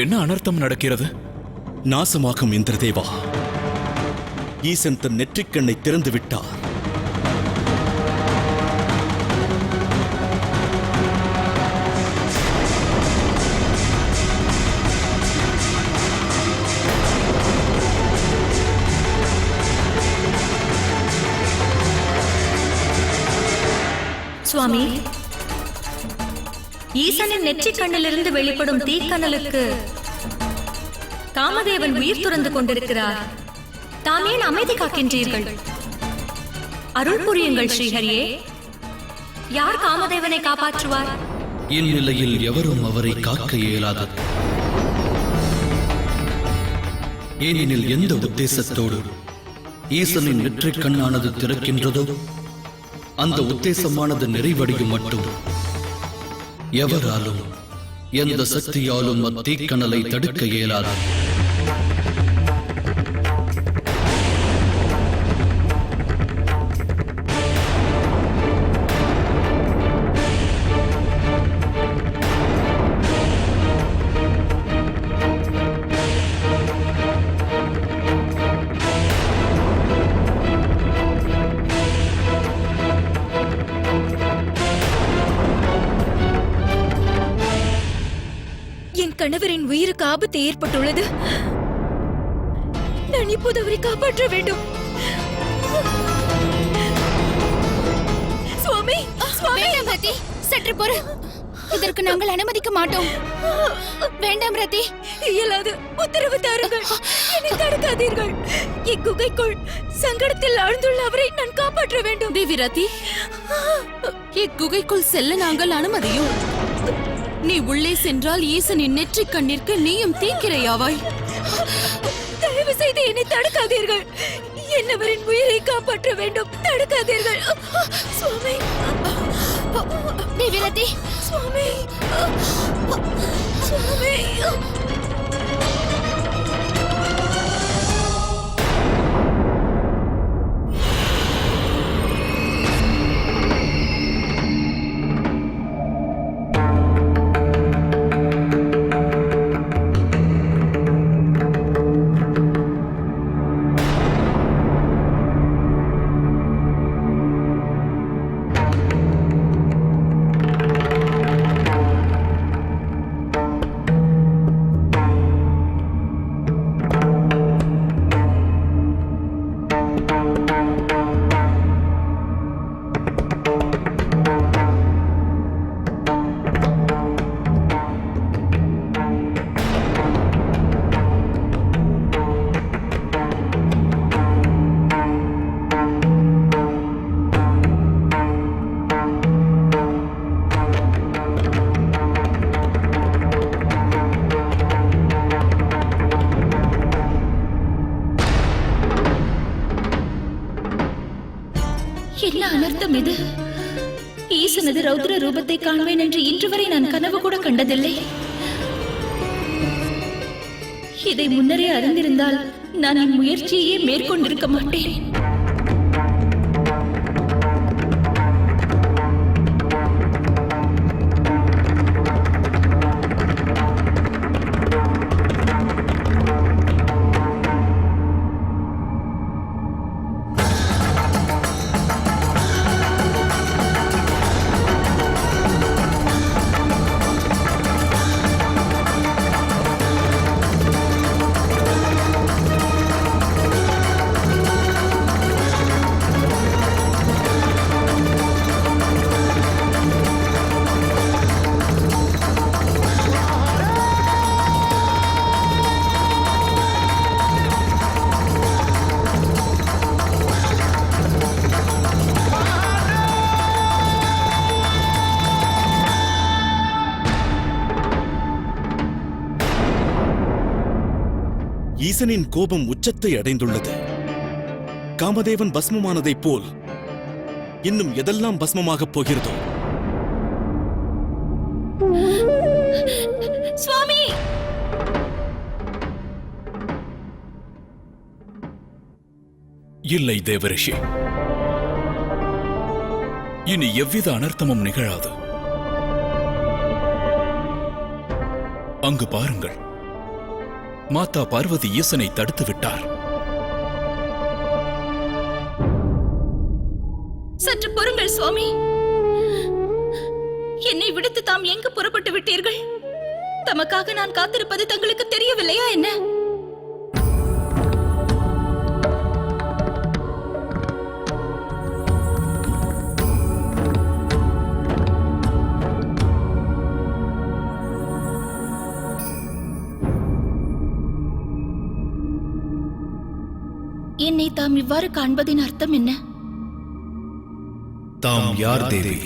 என்ன அனர்த்தம் நடக்கிறது? நாசமாகும் இந்திரதேவா. ஈசன் தன் நெற்றிக்கண்ணை திறந்து விட்டார். சுவாமி ஈசனின் நெற்றிக் கண்ணிலிருந்து வெளிப்படும் தீக்கணலுக்கு காமதேவன் உயிர் துறந்து கொண்டிருக்கிறார். தாம் ஏன் அமைதி காக்கின்றீர்கள்? அருள் புரியுங்கள் ஸ்ரீஹரியே. யார் காமதேவனை காப்பாற்றுவார்? இந்நிலையில் எவரும் அவரை காக்க இயலாது. ஏனெனில் எந்த உத்தேசத்தோடு ஈசனின் நெற்றிக் கண்ணானது திறக்கின்றதோ அந்த உத்தேசமானது நிறைவடையும் மட்டும். எவராலும் எந்த சக்தியாலும் அத்தீக்கணலை தடுக்க இயலாது. ஆபத்து ஏற்பட்டுள்ளது. நான் இப்போது அவரை காப்பாற்ற வேண்டும். சுவாமி வேண்டாம் ரதி சற்று பொறு. இதற்கு நாங்கள் அனுமதிக்க மாட்டோம். வேண்டாம் ரதி இயலாது உத்தரவு தாருங்கள். என்னை தடுக்காதீர்கள். இக்குகைக்குள் சங்கடத்தில் ஆழ்ந்துள்ள அவரை நான் காப்பாற்ற வேண்டும். தேவி ரதி இக்குகைக்குள் செல்ல நாங்கள் அனுமதியும். நீ உள்ளே சென்றால் ஈசனின் நெற்றிக் கண்ணிற்கு நீயும் தீக்கிரையாவாய். தயவு செய்து என்னை தடுக்காதீர்கள். என்னவரின் உயிரை காப்பாற்ற வேண்டும். தடுக்காதீர்கள். சுவாமி. தேவி ரதி சுவாமி. சுவாமி. அனர்த்தம் இது. ஈசனது ரௌத்ர ரூபத்தை காண்பேன் என்று இன்று வரை நான் கனவு கூட கண்டதில்லை. இதை முன்னரே அறிந்திருந்தால் நான் என் முயற்சியையே மேற்கொண்டிருக்க மாட்டேன். ஈசனின் கோபம் உச்சத்தை அடைந்துள்ளது. காமதேவன் பஸ்மமானதைப் போல் இன்னும் எதெல்லாம் பஸ்மமாகப் போகிறதோ? சுவாமி! இல்லை தேவரிஷி. இனி எவ்வித அனர்த்தமும் நிகழாது. அங்கு பாருங்கள். மாதா பார்வதி ஈசனை தடுத்து விட்டார். சற்று பொறுங்கள் சுவாமி. என்னை விடுத்து தாம் எங்கு புறப்பட்டு விட்டீர்கள்? தமக்காக நான் காத்திருப்பது தங்களுக்கு தெரியவில்லையா என்ன? தாம் இவ்வாறு காண்பதின் அர்த்தம் என்ன? தாம் யார் தேவி?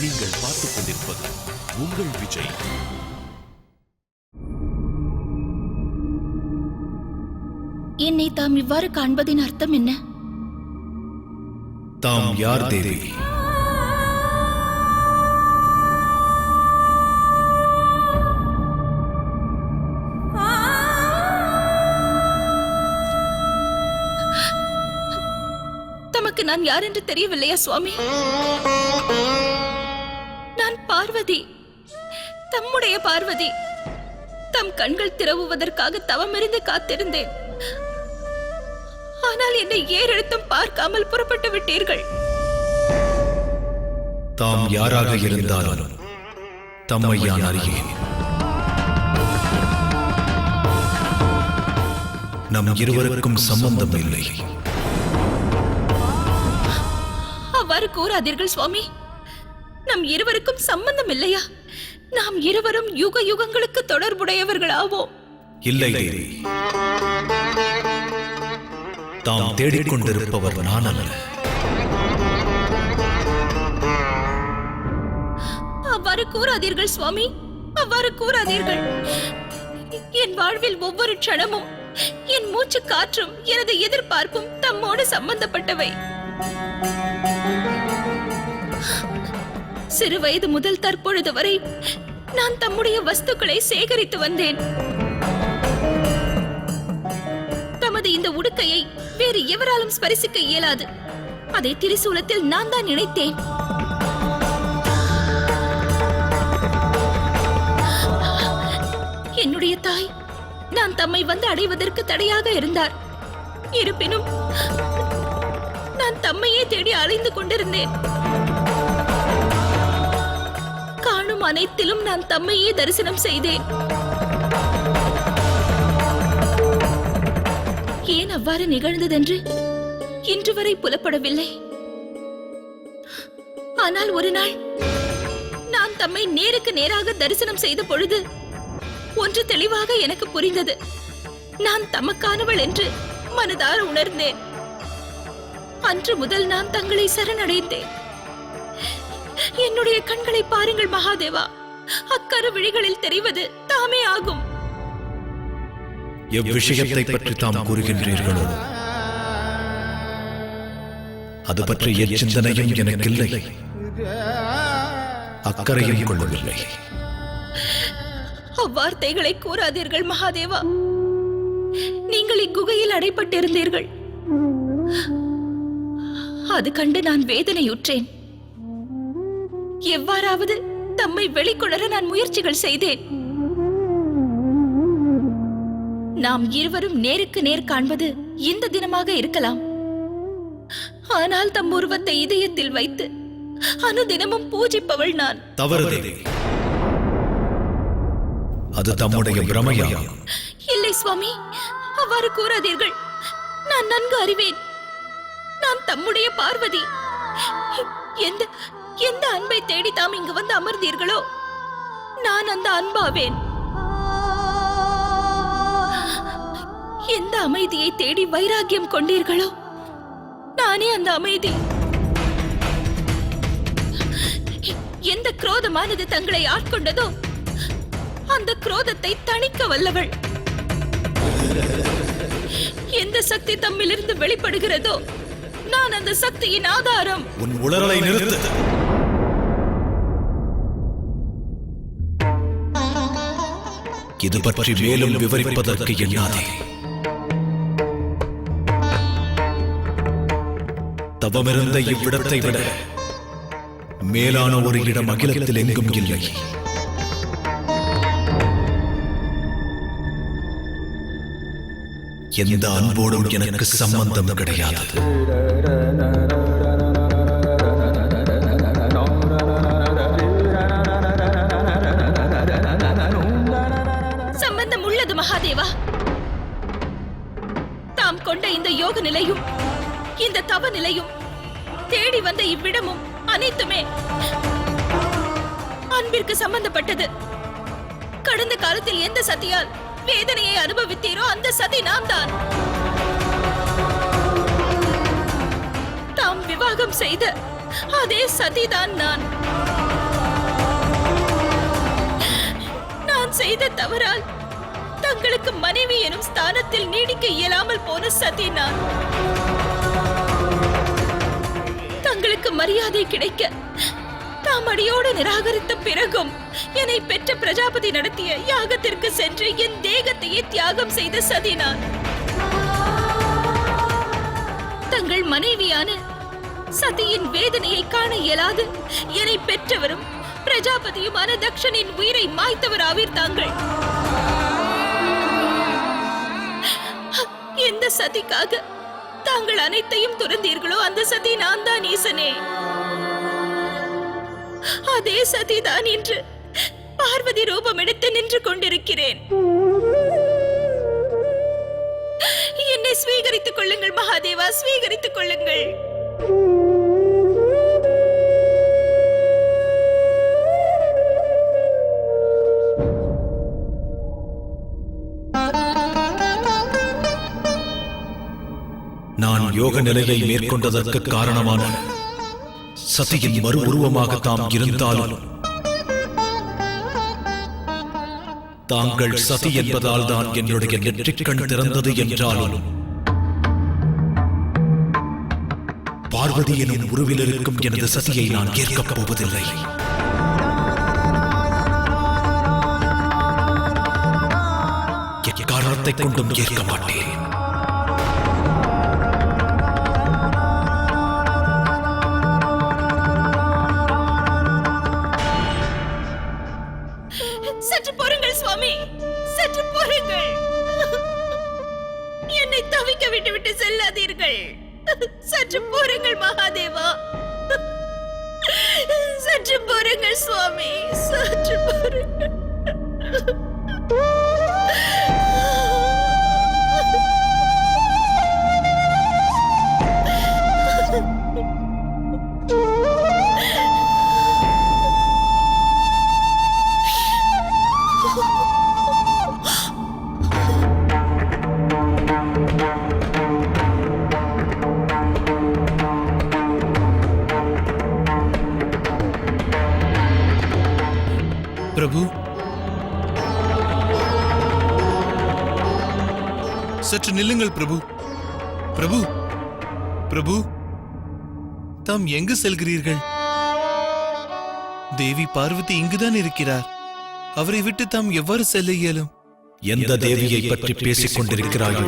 நீங்கள் பார்த்துக் கொண்டிருப்பது உங்கள் விஜய். என்னை தாம் இவ்வாறு காண்பதின் அர்த்தம் என்ன? தாம் யார் தேவி? நான் யார் என்று தெரியவில்லையா சுவாமி? நான் பார்வதி. தம்முடைய பார்வதி. தம் கண்கள் திறவுவதற்காக தவமிருந்து காத்திருந்தேன். ஆனால் என்னை ஏறெடுத்தும் பார்க்காமல் புறப்பட்டு விட்டீர்கள். தாம் யாராக இருந்தாலும் தம்மை யான் அறியேன். நம் இருவருக்கும் சம்பந்தம் இல்லை. அவ்வாறு கூறாதீர்கள் சுவாமி. நம் இருவருக்கும் சம்பந்தம் இல்லையா? நாம் இருவரும் யுக யுகங்களுக்கு தொடர்புடையவர்கள் ஆவோம் இல்லை. தேவி தாம் தேடிக்கொண்டிருப்பவர் நான் அல்ல அவ்வாறு கூறாதீர்கள் சுவாமி. அவ்வாறு கூறாதீர்கள். என் வாழ்வில் ஒவ்வொரு க்ஷணமும் என் மூச்சு காற்றும் எனது எதிர்பார்ப்பும் தம்மோடு சம்பந்தப்பட்டவை. சிறு வயது முதல் தற்பொழுது வரை நான் தம்முடைய வஸ்துக்களை சேகரித்து வந்தேன். தமது இந்த உடுக்கையை வேறு எவராலும் ஸ்பரிசிக்க இயலாது. அதை திரிசூலத்தில் நான் தான் நினைத்தேன். என்னுடைய தாய் நான் தம்மை வந்து அடைவதற்கு தடையாக இருந்தார். இருப்பினும் நான் தம்மையே தேடி அலைந்து கொண்டிருந்தேன். காலம் அனைத்திலும் நான் தம்மையே தரிசனம் செய்தேன். ஏன் அவ்வாறு நிகழ்ந்ததென்று? இன்று வரை புலப்படவில்லை. ஆனால் ஒரு நாள் நான் தம்மை நேருக்கு நேராக தரிசனம் செய்த பொழுது ஒன்று தெளிவாக எனக்கு புரிந்தது. நான் தமக்கானவள் என்று மனதார உணர்ந்தேன். அன்று முதல் நான் தங்களை சரணடைந்தேன். என்னுடைய கண்களை பாருங்கள் மகாதேவா. அக்கரு விழிகளில் தெரிவது தாமே ஆகும். எவ்விஷயத்தை பற்றி தாம் கூறுகின்றீர்களோ? அது பற்றிய சிந்தனையும் எனக்கில்லை. அக்கறையும் கொள்ளவில்லை. அவ்வார்த்தைகளை கூறாதீர்கள் மகாதேவா. நீங்கள் இக்குகையில் அடைப்பட்டிருந்தீர்கள். அது கண்டு நான் வேதனையுற்றேன். எவ்வாறாவது தம்மை வெளிக்கொணர நான் முயற்சிகள் செய்தேன். நாம் இருவரும் நேருக்கு நேர் காண்பது இந்த தினமாக இருக்கலாம். ஆனால் தம் உருவத்தை இதயத்தில் வைத்து அனுதினமும் பூஜிப்பவள் நான். தவறு தேவி அது தம்முடைய பிரமையாகும். இல்லை சுவாமி அவ்வாறு கூறாதீர்கள். நான் நன்கு அறிவேன். நான் தம்முடைய பார்வதி. எந்த எந்த அன்பை தேடி தாம் இங்கு வந்து அமர்ந்தீர்களோ நான் அந்த அன்பாவேன். எந்த அமைதியை தேடி வைராக்கியம் கொண்டீர்களோ நானே அந்த அமைதி. எந்த குரோதமானது தங்களை ஆட்கொண்டதோ அந்த குரோதத்தை தணிக்க வல்லவள். எந்த சக்தி தம்மிலிருந்து வெளிப்படுகிறதோ நான் அந்த சக்தியின் ஆதாரம். உன் உளறலை நிறுத்து. இது பற்றி மேலும் விவரிப்பதற்கு எண்ணாதே தவமிருந்த இவ்விடத்தை விட மேலான ஒரு இடம் அகிலத்தில் எங்கும் இல்லை. எந்த அன்போடும் எனக்கு சம்பந்தம் கிடையாது. சம்பந்தம் உள்ளது மகாதேவா. தாம் கொண்ட இந்த யோக நிலையும் இந்த தவ நிலையும் தேடி வந்த இவ்விடமும் அனைத்துமே அன்பிற்கு சம்பந்தப்பட்டது. கடந்த காலத்தில் எந்த சத்தியால் வேதனையை அனுபவித்தீரோ அந்த சதி நாம் தான் தாம் விவாகம் செய்த அதே சதிதான் நான். நான் செய்த தவறால் தங்களுக்கு மனைவி எனும் ஸ்தானத்தில் நீடிக்க இயலாமல் போன சதி நான். தங்களுக்கு மரியாதை கிடைக்க நாம் அடியோடு நிராகரித்த பிறகும் என்னை பெற்ற பிரஜாபதி நடத்திய யாகத்திற்கு சென்று என் தேகத்தையே தியாகம் செய்த சதி நான் தங்கள் மனைவியான சதியின் வேதனையை காண இயலாது. என்னை பெற்றவரும் பிரஜாபதியுமான தக்ஷனின் உயிரை மாய்த்தவர் ஆவீர் தாங்கள். எந்த சதிக்காக தாங்கள் அனைத்தையும் துறந்தீர்களோ அந்த சதி நான் தான் ஈசனே. அதே சதிதான் இன்று. பார்வதி ரூபம் எடுத்து நின்று கொண்டிருக்கிறேன். என்னை ஸ்வீகரித்துக் கொள்ளுங்கள் மகாதேவா ஸ்வீகரித்துக் கொள்ளுங்கள். நான் யோக நிலையை மேற்கொண்டதற்கு காரணமான சதியின் மறு உருவமாக தாம் இருந்தாலும் தாங்கள் சதி என்பதால் தான் என்னுடைய நெற்றிக்கண் திறந்தது என்றாலும் பார்வதி எனும் உருவில் இருக்கும் எனது சதியை நான் ஏற்கப் போவதில்லை. எக்காரணத்தை கொண்டும் ஏற்க மாட்டேன். செல்லாதீர்கள். சற்று பொறுங்கள் மகாதேவா. சற்று பொறுங்கள் சுவாமி. சற்று பொறுங்கள் நில்லுங்கள் பிரபு. பிரபு பிரபு தாம் எங்கு செல்கிறீர்கள்? தேவி பார்வதி இங்குதான் இருக்கிறார். அவரை விட்டு தாம் எவ்வாறு செல்ல இயலும்? எந்த தேவியை பற்றி பேசிக் கொண்டிருக்கிறாயோ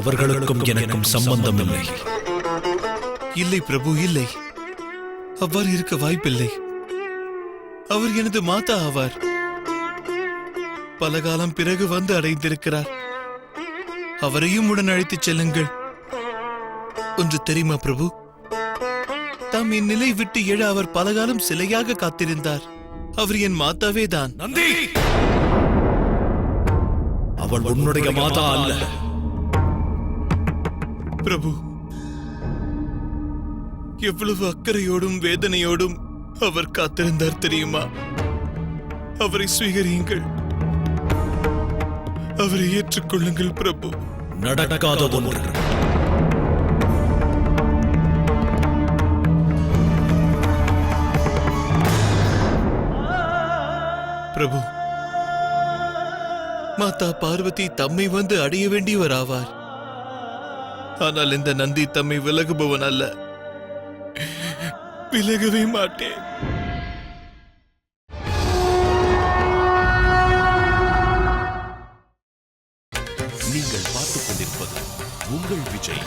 அவர்களுக்கும் எனக்கும் சம்பந்தம் இல்லை இல்லை பிரபு இல்லை. அவ்வாறு இருக்க வாய்ப்பில்லை. அவர் எனது மாதா ஆவார். பல காலம் பிறகு வந்து அடைந்திருக்கிறார். அவரையும் உடன் அழைத்துச் செல்லுங்கள். ஒன்று தெரியுமா பிரபு? தாம் இந்நிலை விட்டு எழ அவர் பலகாலம் சிலையாக காத்திருந்தார். அவர் என் மாதாவே தான். நந்தி! அவள் உன்னுடைய மாதா அல்ல. பிரபு எவ்வளவு அக்கறையோடும் வேதனையோடும் அவர் காத்திருந்தார் தெரியுமா? அவரை சுவீகரியுங்கள். அவரை ஏற்றுக்கொள்ளுங்கள் பிரபு. நடக்காத ஒன்று. பிரபு மாதா பார்வதி தம்மை வந்து அடைய வேண்டியவர் ஆவார் ஆனால் இந்த நந்தி தம்மை விலகுபவன் அல்ல. விலகவே மாட்டேன். உங்கள் விஜய்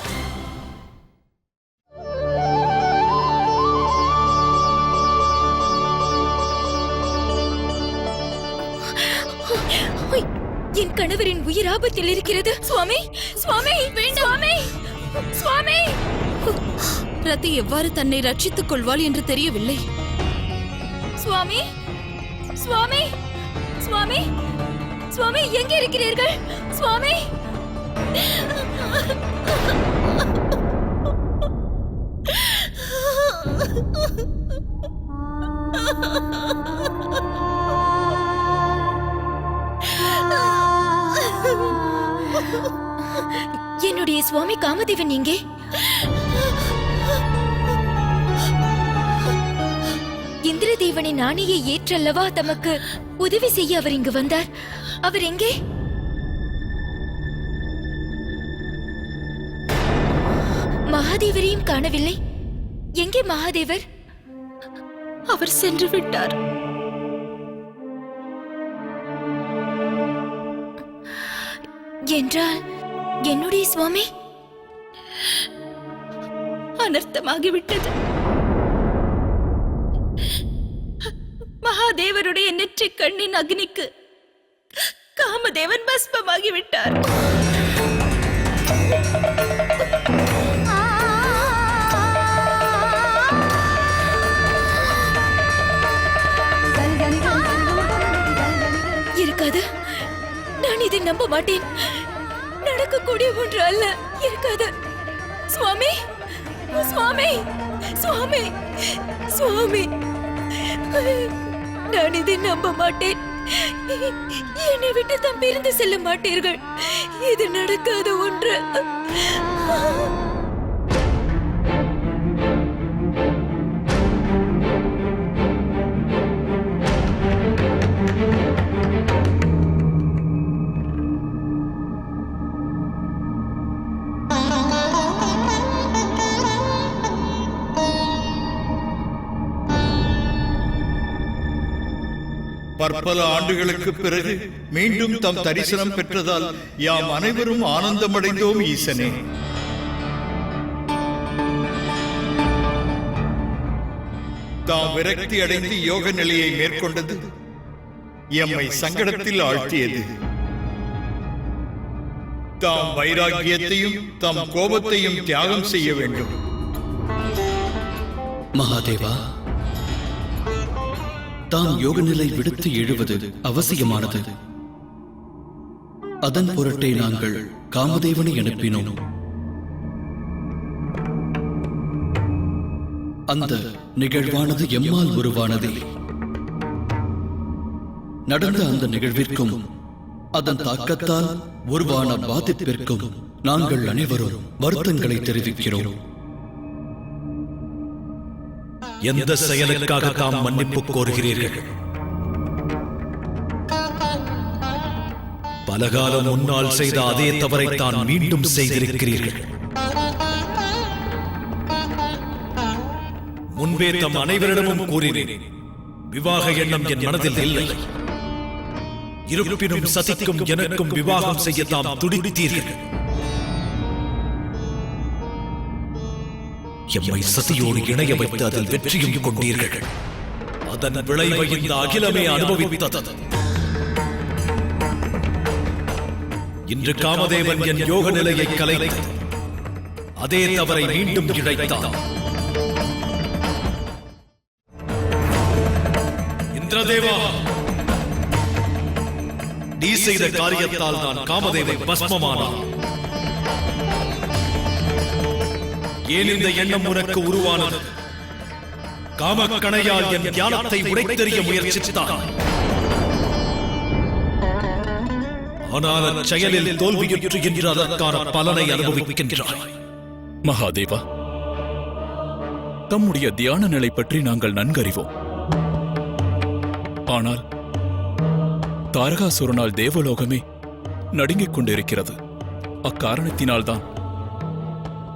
என் கணவரின் உயிர் ஆபத்தில் இருக்கிறது. சுவாமி சுவாமி சுவாமி சுவாமி. ரத்தி எவ்வாறு தன்னை ரட்சித்துக் கொள்வாள் என்று தெரியவில்லை. சுவாமி சுவாமி சுவாமி சுவாமி எங்கே இருக்கிறீர்கள்? சுவாமி. என்னுடைய சுவாமி காமதேவன் எங்கே இந்திரதேவனின் ஆணையை ஏற்றல்லவா தமக்கு உதவி செய்ய அவர் இங்கு வந்தார்? அவர் எங்கே? மகாதேவரையும் காணவில்லை. எங்கே மகாதேவர்? அவர் சென்று விட்டார். என்றால் என்னுடைய சுவாமி? அனர்த்தமாகிவிட்டது. மகாதேவருடைய நெற்றிக் கண்ணின் அக்னிக்கு காமதேவன் பஸ்பமாகிவிட்டார். நம்ப மாட்டேன் நடக்கக்கூடிய ஒன்று அல்ல இருக்காது. சுவாமி சுவாமி சுவாமி சுவாமி. நான் இதை நம்ப மாட்டேன் என்னை விட்டு தான் பிரிந்து செல்ல மாட்டீர்கள். இது நடக்காத ஒன்று. பற்பல ஆண்டுகளுக்கு பிறகு மீண்டும் தம் தரிசனம் பெற்றதால் யாம் அனைவரும் ஆனந்தமடைந்தோம் ஈசனே. தாம் விரக்தி அடைந்து யோக நிலையை மேற்கொண்டது எம்மை சங்கடத்தில் ஆழ்த்தியது. தாம் வைராக்கியத்தையும் தம் கோபத்தையும் தியாகம் செய்ய வேண்டும். மகாதேவா தாம் யோக நிலை விடுத்து எழுவது அவசியமானது. அதன் பொருட்டே நாங்கள் காமதேவனை அனுப்பினோம். அந்த நிகழ்வானது எம்மால் உருவானதே. நடந்த அந்த நிகழ்விற்கும் அதன் தாக்கத்தால் உருவான பாதிப்பிற்கும் நாங்கள் அனைவரும் வருத்தங்களை தெரிவிக்கிறோம். எந்த செயலுக்காக தாம் மன்னிப்பு கோருகிறீர்கள்? பலகாலம் முன்னால் செய்த அதே தவறைத்தான் மீண்டும் செய்திருக்கிறீர்கள். முன்பே தம் அனைவரிடமும் கூறினேன் விவாக எண்ணம் என் மனதில் இல்லை. இருப்பினும் சதிக்கும் எனக்கும் விவாகம் செய்ய தாம் துடித்தீர்கள். எம்மை சதியோடு இணைய வைத்து அதில் வெற்றியும் கொண்டீர்கள். அதன் விளைவை இந்த அகிலமே அனுபவித்தது. இன்று காமதேவன் என் யோக நிலையை கலைத்து அதே தவறை மீண்டும் இழைத்தான். இந்திரதேவா நீ செய்த காரியத்தால் தான் காமதேவன் பஸ்மமானான். ஏன் இந்த எண்ணம் உனக்கு உருவானது? காமக்கணையால் என் தியானத்தை உடைத்தெறிய முயற்சித்தான். ஆனால் அச்செயலில் தோல்வியுற்று என்று அதற்கான பலனை அனுபவிக்கின்றாய். மகாதேவா தம்முடைய தியான நிலை பற்றி நாங்கள் நன்கறிவோம். ஆனால் தாரகாசுரனால் தேவலோகமே நடுங்கிக் கொண்டிருக்கிறது. அக்காரணத்தினால்தான்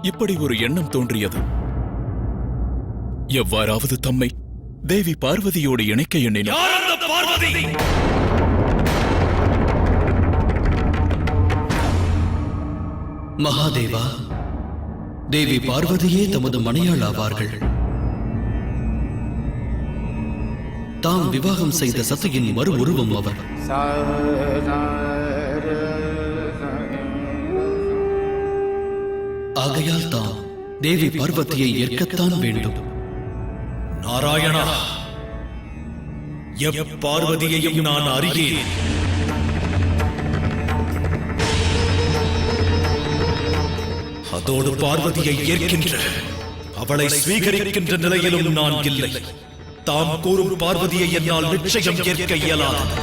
இப்படி ஒரு எண்ணம் தோன்றியது. எவ்வாறாவது தம்மை தேவி பார்வதியோடு இணைக்க எண்ணினார் மகாதேவா தேவி பார்வதியே தமது மனையாள் ஆவார்கள். தாம் விவாகம் செய்த சத்தையின் மறு உருவம் அவர். ஆகையால் தான் தேவி பார்வதியை ஏற்கத்தான் வேண்டும். நாராயணா எப்பார்வதியையும் நான் அறியேன். அதோடு பார்வதியை ஏற்கின்ற அவளை ஸ்வீகரிக்கின்ற நிலையிலும் நான் இல்லை. தாம் கூறும் பார்வதியை என்னால் நிச்சயம் ஏற்க இயலாது